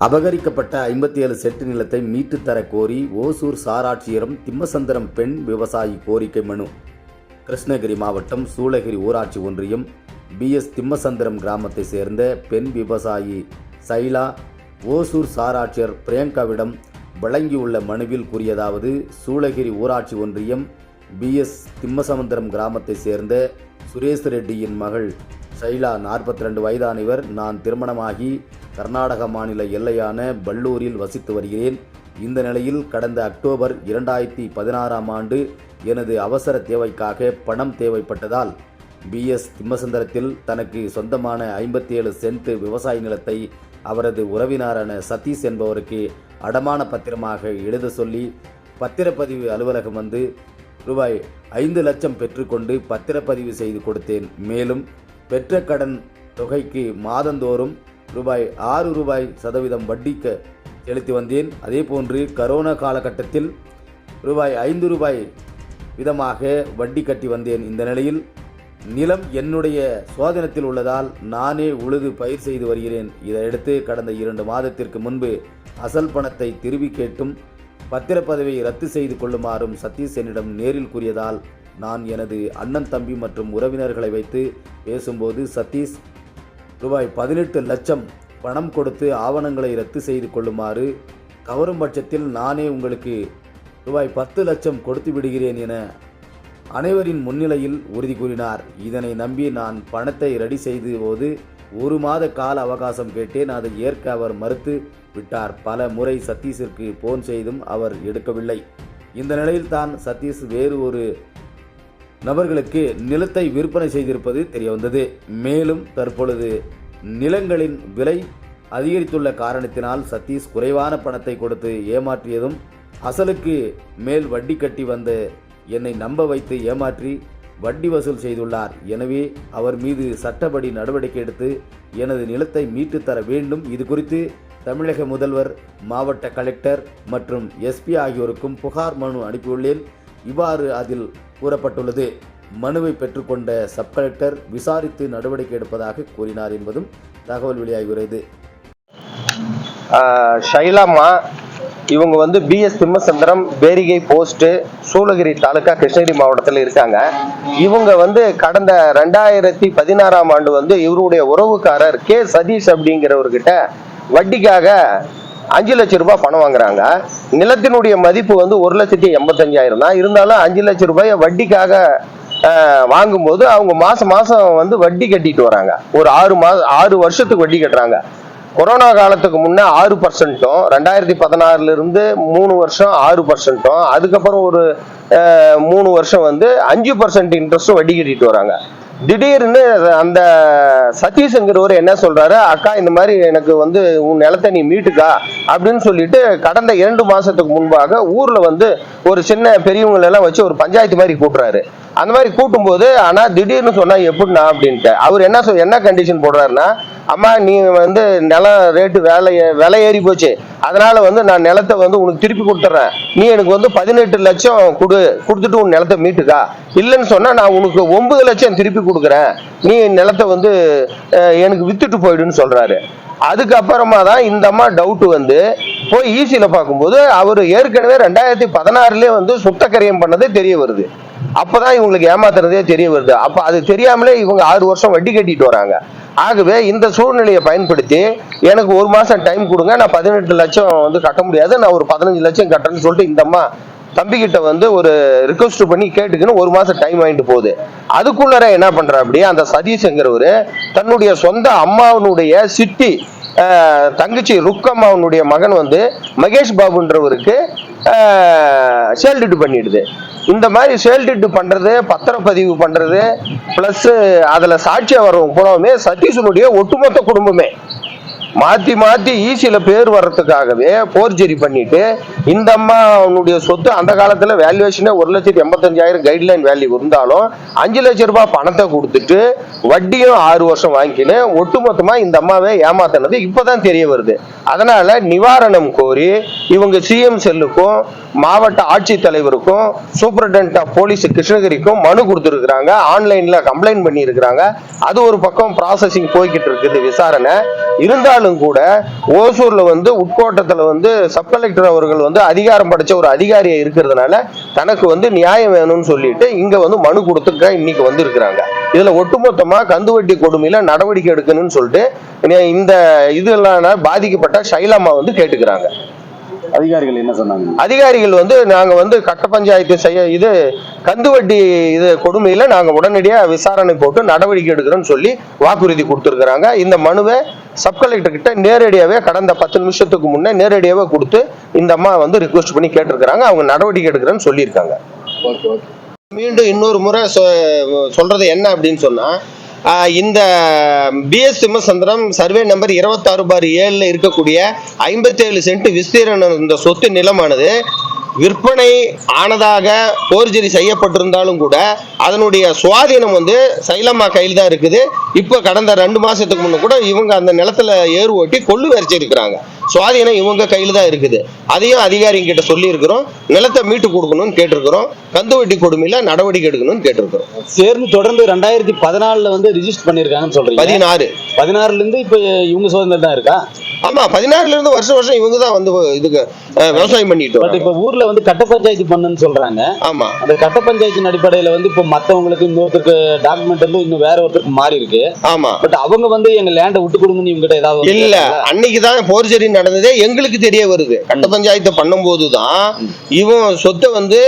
அபகரிக்கப்பட்ட ஐம்பத்தி ஏழு செட்டு நிலத்தை மீட்டுத் தர கோரி ஓசூர் சாராட்சியரும் திம்மசந்திரம் பெண் விவசாயி கோரிக்கை மனு. கிருஷ்ணகிரி மாவட்டம் சூளகிரி ஊராட்சி ஒன்றியம் பிஎஸ் திம்மசந்திரம் கிராமத்தை சேர்ந்த பெண் விவசாயி சைலா ஓசூர் சாராட்சியர் பிரியங்காவிடம் வழங்கியுள்ள மனுவில் கூறியதாவது சூளகிரி ஊராட்சி ஒன்றியம் பிஎஸ் திம்மசமுத்திரம் கிராமத்தை சேர்ந்த சுரேஷ் ரெட்டியின் மகள் ஷைலா 42 ரெண்டு வயதான இவர். நான் திருமணமாகி கர்நாடக மாநில எல்லையான பல்லூரில் வசித்து வருகிறேன். இந்த நிலையில் கடந்த அக்டோபர் இரண்டாயிரத்தி பதினாறாம் ஆண்டு எனது அவசர தேவைக்காக பணம் தேவைப்பட்டதால் பிஎஸ் திம்மசுந்தரத்தில் தனக்கு சொந்தமான ஐம்பத்தி ஏழு சென்ட் விவசாய நிலத்தை அவரது உறவினரான சதீஷ் என்பவருக்கு அடமான பத்திரமாக எழுத சொல்லி பத்திரப்பதிவு அலுவலகம் வந்து ரூபாய் ஐந்து லட்சம் பெற்றுக்கொண்டு பத்திரப்பதிவு செய்து கொடுத்தேன். மேலும் பெற்ற கடன் தொகைக்கு மாதந்தோறும் ரூபாய் ஆறு ரூபாய் சதவீதம் வட்டிக்கு செலுத்தி வந்தேன். அதேபோன்று கரோனா காலகட்டத்தில் ரூபாய் ஐந்து ரூபாய் விதமாக வட்டி கட்டி வந்தேன். இந்த நிலையில் நிலம் என்னுடைய சுவாதீனத்தில் உள்ளதால் நானே உழுது பயிர் செய்து வருகிறேன். இதையடுத்து கடந்த இரண்டு மாதத்திற்கு முன்பு அசல் பணத்தை திருப்பி கேட்டும் பத்திரப்பதவியை ரத்து செய்து கொள்ளுமாறும் சதீஷ் என்னிடம் நேரில் கூறியதால் நான் எனது அண்ணன் தம்பி மற்றும் உறவினர்களை வைத்து பேசும்போது சதீஷ் ரூபாய் பதினெட்டு லட்சம் பணம் கொடுத்து ஆவணங்களை ரத்து செய்து கொள்ளுமாறு கவரும் பட்சத்தில் நானே உங்களுக்கு ரூபாய் பத்து லட்சம் கொடுத்து விடுகிறேன் என அனைவரின் முன்னிலையில் உறுதி கூறினார். இதனை நம்பி நான் பணத்தை ரெடி செய்த போது ஒரு மாத கால அவகாசம் கேட்டேன். அதை ஏற்க அவர் மறுத்து விட்டார். பல முறை சதீஷிற்கு போன் செய்தும் அவர் எடுக்கவில்லை. இந்த நிலையில் தான் சதீஷ் வேறு ஒரு நபர்களுக்கு நிலத்தை விற்பனை செய்திருப்பது தெரியவந்தது மேலும் தற்பொழுது நிலங்களின் விலை அதிகரித்துள்ள காரணத்தினால் சதீஷ் குறைவான பணத்தை கொடுத்து ஏமாற்றியதும் அசலுக்கு மேல் வட்டி கட்டி வந்த என்னை நம்ப வைத்து ஏமாற்றி வட்டி வசூல் செய்துள்ளார். எனவே அவர் மீது சட்டப்படி நடவடிக்கை எடுத்து எனது நிலத்தை மீட்டு தர வேண்டும். இது குறித்து தமிழக முதல்வர் மாவட்ட கலெக்டர் மற்றும் எஸ்பி ஆகியோருக்கும் புகார் மனு அனுப்பியுள்ளேன். இவ்வாறு அதில் கூறப்பட்டுள்ளது. மனுவை பெற்றுக்கொண்ட சப் கலெக்டர் விசாரித்து நடவடிக்கை எடுப்பதாக கூறினார் என்பதும் தகவல் வெளியாகிறது ஆஹ் ஷைலாமா இவங்க வந்து P S Thimmasandram Berigai post Shoolagiri taluka Krishnagiri மாவட்டத்தில் இருக்காங்க. இவங்க வந்து கடந்த ரெண்டாயிரத்தி பதினாறாம் ஆண்டு வந்து இவருடைய உறவுக்காரர் கே சதீஷ் அப்படிங்கிறவர்கிட்ட வட்டிக்காக அஞ்சு லட்சம் ரூபாய் பணம் வாங்குறாங்க. நிலத்தினுடைய மதிப்பு வந்து ஒரு லட்சத்தி எண்பத்தஞ்சாயிரம் தான். இருந்தாலும் அஞ்சு லட்சம் ரூபாயை வட்டிக்காக வாங்கும்போது அவங்க மாசம் மாசம் வந்து வட்டி கட்டிட்டு வராங்க. ஒரு ஆறு மாசம் ஆறு வருஷத்துக்கு வட்டி கட்டுறாங்க. கொரோனா காலத்துக்கு முன்னே ஆறு பர்சன்ட்டும் ரெண்டாயிரத்தி பதினாறுல இருந்து மூணு வருஷம் ஆறு பர்சன்ட்டும் அதுக்கப்புறம் ஒரு மூணு வருஷம் வந்து அஞ்சு பர்சன்ட் இன்ட்ரெஸ்ட்டும் வட்டி கட்டிட்டு வராங்க. திடீர்னு அந்த சதீஷ்ங்கிறவர் என்ன சொல்றாரு அக்கா இந்த மாதிரி எனக்கு வந்து உன் நிலத்தை நீ மீட்டுக்கா அப்படின்னு சொல்லிட்டு கடந்த இரண்டு மாசத்துக்கு முன்பாக ஊர்ல வந்து ஒரு சின்ன பெரியவங்களை எல்லாம் வச்சு ஒரு பஞ்சாயத்து மாதிரி கூட்டுறாரு. அந்த மாதிரி கூட்டும்போது ஆனா திடீர்னு சொன்னா எப்படின்னா அப்படின்ட்டு. அவர் என்ன சொல் என்ன கண்டிஷன் போடுறாருன்னா அம்மா நீ வந்து நிலம் ரேட்டு வேலை விலை ஏறி போச்சு. அதனால வந்து நான் நிலத்தை வந்து உனக்கு திருப்பி கொடுத்துட்றேன் நீ எனக்கு வந்து பதினெட்டு லட்சம் கொடு கொடுத்துட்டு உன் நிலத்தை மீட்டுக்கா. இல்லைன்னு சொன்னால் நான் உனக்கு ஒன்பது லட்சம் திருப்பி கொடுக்குறேன். நீ நிலத்தை வந்து எனக்கு வித்துட்டு போயிடுன்னு சொல்றாரு. அதுக்கப்புறமா தான் இந்த அம்மா டவுட்டு வந்து போய் ஈஸியில் பார்க்கும்போது அவர் ஏற்கனவே ரெண்டாயிரத்தி பதினாறுலேயே வந்து சுத்தக்கரியம் பண்ணதே தெரிய வருது. அப்பதான் இவங்களுக்கு ஏமாத்துறதே தெரிய வருது. அப்போ அது தெரியாமலே இவங்க ஆறு வருஷம் வட்டி கட்டிட்டு வராங்க. ஆகவே இந்த சூழ்நிலையை பயன்படுத்தி எனக்கு ஒரு மாசம் டைம் கொடுங்க. நான் பதினெட்டு லட்சம் வந்து கட்ட முடியாது. நான் ஒரு பதினஞ்சு லட்சம் கட்டுறேன்னு சொல்லிட்டு இந்த அம்மா தம்பி கிட்ட வந்து ஒரு ரிக்வஸ்ட் பண்ணி கேட்டுக்குன்னு ஒரு மாசம் டைம் வாங்கிட்டு போகுது. அதுக்குள்ளர என்ன பண்ற அப்படி அந்த சதீஷ்ங்கிறவர் தன்னுடைய சொந்த அம்மாவனுடைய சிட்டி தங்கச்சி ருக்கம்மாவனுடைய மகன் வந்து மகேஷ் பாபுன்றவருக்கு சேல்டிட்டு பண்ணிடுது. இந்த மாதிரி சேல்டிட்டு பண்றது பத்திரப்பதிவு பண்றது பிளஸ் அதுல சாட்சியா வரவங்க போனவுமே சதீஷனுடைய ஒட்டுமொத்த குடும்பமே. மாத்தி மாத்தி ஈஸியில பேர் வர்றதுக்காகவே போர்ஜரி பண்ணிட்டு இந்த அம்மா அவனுடைய சொத்து அந்த காலத்துல வேல்யூவேஷனே ஒரு லட்சத்தி எண்பத்தஞ்சாயிரம் கைட்லைன் வேல்யூ இருந்தாலும் அஞ்சு லட்சம் ரூபாய் பணத்தை கொடுத்துட்டு வட்டியும் ஆறு வருஷம் வாங்கிக்கின்னு ஒட்டுமொத்தமா இந்த அம்மாவை ஏமாத்தினது இப்பதான் தெரிய வருது. அதனால நிவாரணம் கோரி இவங்க சிஎம் செல்லுக்கும் மாவட்ட ஆட்சித்தலைவருக்கும் சூப்பரண்ட் ஆஃப் போலீஸ் கிருஷ்ணகிரிக்கும் மனு கொடுத்துருக்குறாங்க. ஆன்லைன்ல கம்ப்ளைண்ட் பண்ணியிருக்கிறாங்க. அது ஒரு பக்கம் ப்ராசஸிங் போய்கிட்டு இருக்குது விசாரணை. இருந்தாலும் கூட ஓசூர்ல வந்து உட்கோட்டத்தில் வந்து சப் கலெக்டர் அவர்கள் வந்து அதிகாரம் படைச்ச ஒரு அதிகாரியை இருக்கிறதுனால தனக்கு வந்து நியாயம் வேணும்னு சொல்லிட்டு இங்க வந்து மனு கொடுத்துக்க இன்னைக்கு வந்திருக்கிறாங்க. இதுல ஒட்டுமொத்தமா கந்துவட்டி கொடுமையில நடவடிக்கை எடுக்கணும்னு சொல்லிட்டு இந்த இதெல்லாம் பாதிக்கப்பட்ட ஷைலாமா வந்து கேட்டுக்கிறாங்க. அதிகாரிகள் என்ன சொன்னாங்க? அதிகாரிகள் வந்து நாங்க வந்து கட்ட பஞ்சாயத்து செய்ய இது கந்துவட்டி இது கொடுமையில நாங்க உடனடியா விசாரணை போட்டு நடவடிக்கை எடுக்கிறோம்னு சொல்லி வாக்குறுதி கொடுத்துருக்காங்க இந்த மனுவை சப் கலெக்டர் கிட்ட நேரடியாவே கடந்த பத்து நிமிஷத்துக்கு முன்னே நேரடியாவே கொடுத்து இந்த அம்மா வந்து ரிக்வெஸ்ட் பண்ணி கேட்டிருக்கிறாங்க. அவங்க நடவடிக்கை எடுக்கிறேன்னு சொல்லியிருக்காங்க. Okay okay. மீண்டும் இன்னொரு முறை சொ- சொல்றது என்ன அப்படின்னு சொன்னா இந்த பிஎஸ் சிம்மசந்திரம் சர்வே நம்பர் இருபத்தாறு பார் ஏழில் இருக்கக்கூடிய ஐம்பத்தேழு சென்ட் விஸ்தீரணம் இந்த சொத்து நிலமானது விற்பனை ஆனதாக போர்ஜரி செய்யப்பட்டிருந்தாலும் கூட அதனுடைய சுவாதீனம் வந்து சைலம்மா கையில் தான் இருக்குது. இப்போ கடந்த ரெண்டு மாதத்துக்கு முன்னே கூட இவங்க அந்த நிலத்துல ஏறு ஓட்டி கொள்ளு வரைச்சிருக்கிறாங்க சுவாதீனம் இவங்க கையில் தான் இருக்குது. அதையும் அதிகாரிங்க கிட்ட சொல்லி இருக்கிறோம் நிலத்தை மீட்டு கொடுக்கணும்னு கேட்டிருக்கிறோம். கந்துவட்டி கொடுமையில நடவடிக்கை எடுக்கணும்னு கேட்டிருக்கிறோம். சேர்ந்து தொடர்ந்து ரெண்டாயிரத்தி பதினாலுல வந்து ரிஜிஸ்டர் பண்ணிருக்காங்கன்னு சொல்றீங்க. பதினாறு. பதினாறுல இருந்து இப்ப இவங்க சுதந்திரம் தான் இருக்கா? ஆமா பதினாறுல இருந்து வருஷம் வருஷம் இவங்க தான் வந்து இதுக்கு விவசாயம் பண்ணிட்டு பட். இப்ப ஊர்ல வந்து கட்ட பஞ்சாயத்து பண்ணுன்னு சொல்றாங்க. ஆமா. அந்த கட்ட பஞ்சாயத்தின் அடிப்படையில வந்து இப்ப மத்தவங்களுக்கு இன்னொருத்தருக்கு டாக்குமெண்ட் வந்து இன்னும் வேற ஒருத்தருக்கு மாறி இருக்கு ஆமா. பட் அவங்க வந்து எங்க லேண்டை விட்டு கொடுங்கன்னு இவங்க கிட்ட ஏதாவது இல்ல? அன்னைக்கு தான் போர்ஜரி நடந்ததே எங்களுக்கு தெரிய வருது. கட்ட பஞ்சாயத்து பண்ணும்போது தான் இவன் சொத்தை வந்து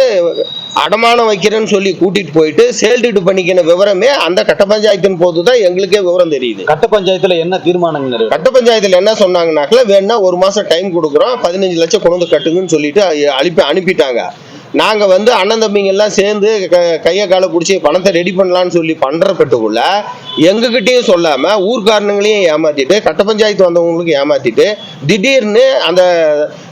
அடமானம் வைக்கிறேன்னு சொல்லி கூட்டிட்டு போயிட்டு சேல்டிட்டு பண்ணிக்கின விவரமே அந்த கட்ட பஞ்சாயத்தின் போது தான் எங்களுக்கே விவரம் தெரியுது கட்ட பஞ்சாயத்துல என்ன தீர்மானங்கள் நிறைவேறும்? கட்ட பஞ்சாயத்துல என்ன சொன்னாங்கனாக்கல வேணா ஒரு மாசம் டைம் கொடுக்குறோம் பதினஞ்சு லட்சம் கொண்டு வந்து கட்டுங்கன்னு சொல்லிட்டு அனுப்பி அனுப்பிட்டாங்க நாங்க வந்து அண்ணன் தம்பிங்க எல்லாம் சேர்ந்து க- கைய காலை பிடிச்சி பணத்தை ரெடி பண்ணலாம்னு சொல்லி பண்றப்பட்டுக்குள்ள எங்ககிட்டயும் சொல்லாம ஊர்க்காரனுங்களையும் ஏமாத்திட்டு கட்ட பஞ்சாயத்து வந்தவங்களுக்கு ஏமாத்திட்டு திடீர்னு அந்த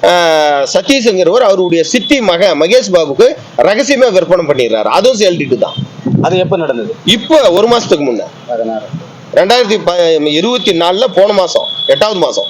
அஹ், சதீஷ்ங்கிறவர் அவருடைய சித்தி மக மகேஷ் பாபுக்கு ரகசியமா விற்பனை பண்ணிடுறாரு. அதுவும் சேல்டிட்டு தான். அது எப்ப நடந்தது? இப்போ ஒரு மாசத்துக்கு முன்ன. ரெண்டாயிரத்தி ப இருபத்தி நாலுல போன மாசம் எட்டாவது மாசம்.